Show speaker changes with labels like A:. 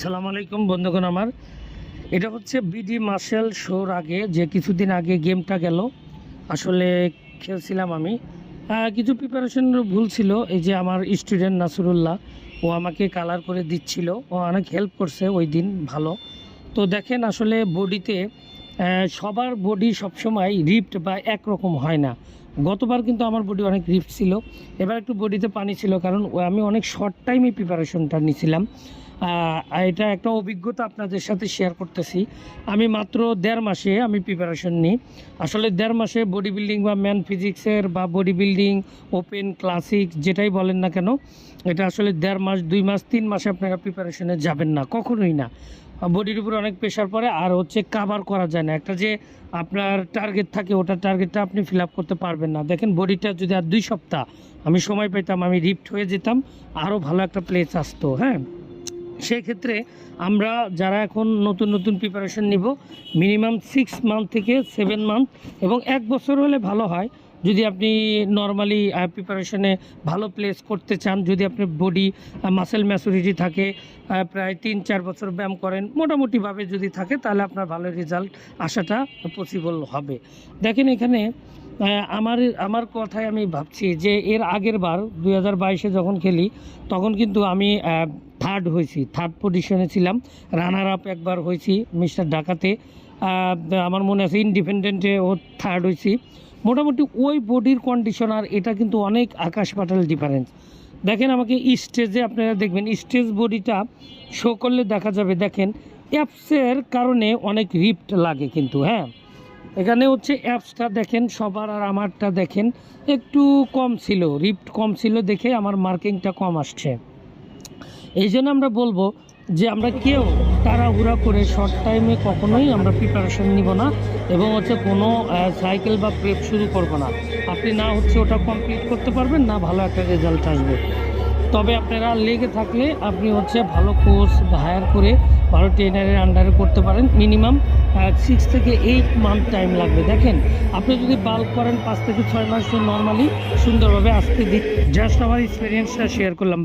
A: সালাম আলাইকুম বন্ধুগণ আমার। এটা হচ্ছে বিডি মার্শাল শোর আগে যে কিছুদিন আগে গেমটা গেল। আসলে খেলছিলাম আমি। কিছু প্রিপারেশনের ভুল ছিল। এই যে আমার স্টুডেন্ট নাসরুল্লাহ ও আমাকে কালার করে দিচ্ছিল। ও অনেক হেল্প করছে ওই দিন ভালো। তো দেখেন আসলে বডিতে সবার বডি সবসময় রিপ্ট বা একরকম হয় না। গতবার কিন্তু আমার বডি অনেক রিপ্ট ছিল। এবার একটু বডিতে পানি ছিল কারণ আমি অনেক শর্ট টাইমে প্রিপারেশনটা নিয়েছিলাম আহ, এটা একটা অভিজ্ঞতা আপনাদের সাথে শেয়ার করতেছি। আমি মাত্র দেড় মাসে আমি প্রিপারেশন নিই। আসলে দেড় মাসে বডি বিল্ডিং বা ম্যান ফিজিক্সের বা বডি বিল্ডিং ওপেন ক্লাসিক যেটাই বলেন না কেন, এটা আসলে দেড় মাস, দুই মাস, তিন মাসে আপনারা প্রিপারেশনে যাবেন না, কখনোই না। বডির উপরে অনেক প্রেশার পড়ে, আর হচ্ছে কাভার করা যায় না। একটা যে আপনার টার্গেট থাকে ওটা টার্গেটটা আপনি ফিল করতে পারবেন না। দেখেন বডিটা যদি আর দুই সপ্তাহ আমি সময় পেতাম আমি রিপ্ট হয়ে যেতাম আরও ভালো একটা প্লেস আসতো হ্যাঁ? সেই ক্ষেত্রে আমরা যারা এখন নতুন নতুন প্রিপারেশন নিব মিনিমাম সিক্স মান্থ থেকে সেভেন মান্থ এবং এক বছর হলে ভালো হয়। যদি আপনি নর্মালি প্রিপারেশনে ভালো প্লেস করতে চান, যদি আপনার বডি মাসেল ম্যাচুরিটি থাকে প্রায় তিন চার বছর ব্যায়াম করেন, মোটামুটিভাবে যদি থাকে, তাহলে আপনার ভালো রেজাল্ট আসাটা পসিবল হবে। দেখেন এখানে আমার আমার কথায় আমি ভাবছি যে এর আগের বার দুই হাজার বাইশে যখন খেলি, তখন কিন্তু আমি থার্ড হয়েছি থার্ড পজিশনে ছিলাম। রানার আপ একবার হয়েছি মিস্টার ঢাকাতে। আমার মনে আছে ইন্ডিপেন্ডেন্টে ও থার্ড হয়েছি। মোটামুটি ওই বডির কন্ডিশন আর এটা কিন্তু অনেক আকাশ পাতাল ডিফারেন্স দেখেন আমাকে স্টেজে আপনারা দেখবেন স্টেজ বডিটা শো করলে দেখা যাবে, দেখেন অ্যাপসের কারণে অনেক রিপ্ট লাগে কিন্তু হ্যাঁ? এখানে হচ্ছে অ্যাপসটা দেখেন, সবার আর আমারটা দেখেন। একটু কম ছিল রিপ্ট কম ছিল দেখে আমার মার্কিংটা কম আসছে। এই জন্য আমরা বলব যে আমরা কেউ তাড়াহুড়া করে শর্ট টাইমে কখনোই আমরা প্রিপারেশন নিব না এবং হচ্ছে কোনো সাইকেল বা প্রেপ শুরু করব না। আপনি না হচ্ছে ওটা কমপ্লিট করতে পারবেন, না ভালো একটা রেজাল্ট আসবে। তবে আপনারা লেগে থাকলে আপনি হচ্ছে ভালো কোর্স হায়ার করে ভালো ট্রেনারের আন্ডারে করতে পারেন। মিনিমাম সিক্স থেকে এইট মান্থ টাইম লাগবে। দেখেন, আপনি যদি বাল্ক করেন পাঁচ থেকে ছয় মাস নর্মালি সুন্দরভাবে আসতে দিন জাস্ট আমার এক্সপিরিয়েন্সটা শেয়ার করলাম।